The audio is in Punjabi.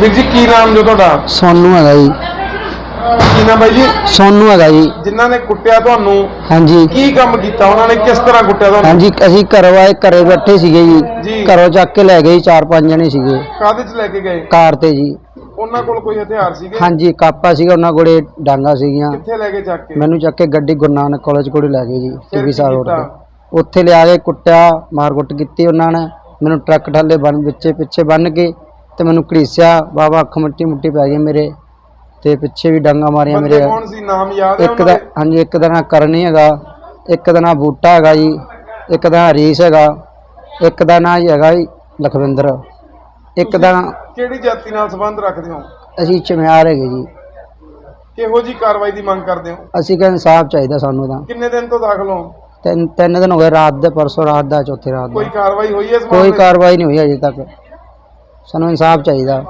ਵੀਰ ਜੀ ਕੀ ਨਾਮ ਜੋ ਤੁਹਾਡਾ? ਸੋਨੂ ਹੈਗਾ ਜੀ। ਕੀ ਨਾਮ ਬਾਈ ਜੀ? ਸੋਨੂ ਹੈਗਾ ਜੀ। ਜਿਨ੍ਹਾਂ ਨੇ ਕੁੱਟਿਆ ਤੁਹਾਨੂੰ ਹਾਂਜੀ। ਕੀ ਕੰਮ ਕੀਤਾ ਉਹਨਾਂ ਨੇ? ਕਿਸ ਤਰ੍ਹਾਂ ਕੁੱਟਿਆ ਤੁਹਾਨੂੰ? ਹਾਂਜੀ ਅਸੀਂ ਘਰੋਂ ਆਏ ਘਰੇ ਬੈਠੇ ਸੀਗੇ ਜੀ। ਜੀ। ਘਰੋਂ ਚੱਕ ਕੇ ਲੈ ਗਏ ਜੀ, ਚਾਰ ਪੰਜ ਜਣੇ ਸੀਗੇ। ਕਾਹਦੇ ਚ ਲੈ ਕੇ ਗਏ? ਕਾਰ ਤੇ ਜੀ। ਉਹਨਾਂ ਕੋਲ ਕੋਈ ਹਥਿਆਰ ਸੀਗੇ? ਹਾਂਜੀ ਕਾਪਾ ਸੀਗਾ ਉਹਨਾਂ ਕੋਲੇ ਡਾਂਗਾ ਸੀਗੀਆਂ। ਕਿੱਥੇ ਲੈ ਕੇ ਚੱਕ ਕੇ? ਮੈਨੂੰ ਚੱਕ ਕੇ ਗੱਡੀ ਗੁਰੂ ਨਾਨਕ ਕਾਲਜ ਕੋਲ ਲੈ ਗਏ ਜੀ ਫਿਰ ਕੀ ਸਾਹਿਬ ਰੋਡ ਕੀਤਾ? ਤੇ। ਉੱਥੇ ਲਿਆ ਕੇ ਕੁੱਟਿਆ ਮਾਰਕੁੱਟ ਕੀਤੀ ਉਹਨਾਂ ਨੇ। ਮੈਨੂੰ ਟਰੱਕ ਠਾਲੇ ਬੰਨ ਵਿੱਚੇ ਪਿੱਛੇ ਬੰਨ ਕੇ ਤੇ ਮੈਨੂੰ ਘੜੀਸਿਆ ਬਾਬਾ ਅੱਖ ਮਿੱਟੀ ਮੁੱਟੀ ਪੈ ਗਈ ਮੇਰੇ ਤੇ ਪਿੱਛੇ ਵੀ ਡਾਂਗਾ ਮਾਰੀਆਂ ਬੰਦੇ ਮੇਰੇ। ਕੌਣ ਸੀ? ਨਾਮ ਯਾਦ ਹੈ ਇੱਕ ਉਹਨਾਂ ਦਾ ਹਾਂਜੀ ਇੱਕ ਦਾ ਨਾਂ ਕਰਨੀ ਹੈਗਾ ਇੱਕ ਦਾ ਨਾਂ ਬੂਟਾ ਹੈਗਾ ਜੀ ਇੱਕ ਦਾ ਨਾਂ ਰੀਸ ਹੈਗਾ ਇੱਕ ਦਾ ਨਾਂ ਜੀ ਹੈਗਾ ਜੀ ਲਖਵਿੰਦਰ ਇੱਕ ਦਾ ਨਾਂ- ਕਿਹੜੀ ਜਾਤੀ ਨਾਲ ਸੰਬੰਧ ਰੱਖਦੇ ਹੋ? ਅਸੀਂ ਚਮਿਆਰ ਹੈਗੇ ਜੀ। ਕਿਹੋ ਜੀ ਕਾਰਵਾਈ ਦੀ ਮੰਗ ਕਰਦੇ ਹੋ? ਅਸੀਂ ਕਹਿੰਦੇ ਇਨਸਾਫ ਚਾਹੀਦਾ ਸਾਨੂੰ ਤਾਂ। ਕਿੰਨੇ ਦਿਨ ਤੋਂ ਦਾਖਲ ਹੋ? ਤਿੰਨ ਤਿੰਨ ਦਿਨ ਹੋ ਗਏ ਰਾਤ ਦੇ ਪਰਸੋਂ ਰਾਤ ਦਾ ਚੌਥੇ ਰਾਤ ਕੋਈ ਦਾ ਕਾਰਵਾਈ ਹੋਈ ਹੈ ਇਸ ਕੋਈ ਮਾਮਲੇ 'ਚ? ਕਾਰਵਾਈ ਨਹੀਂ ਹੋਈ ਅਜੇ ਤੱਕ। ਸਾਨੂੰ ਇਨਸਾਫ ਚਾਹੀਦਾ।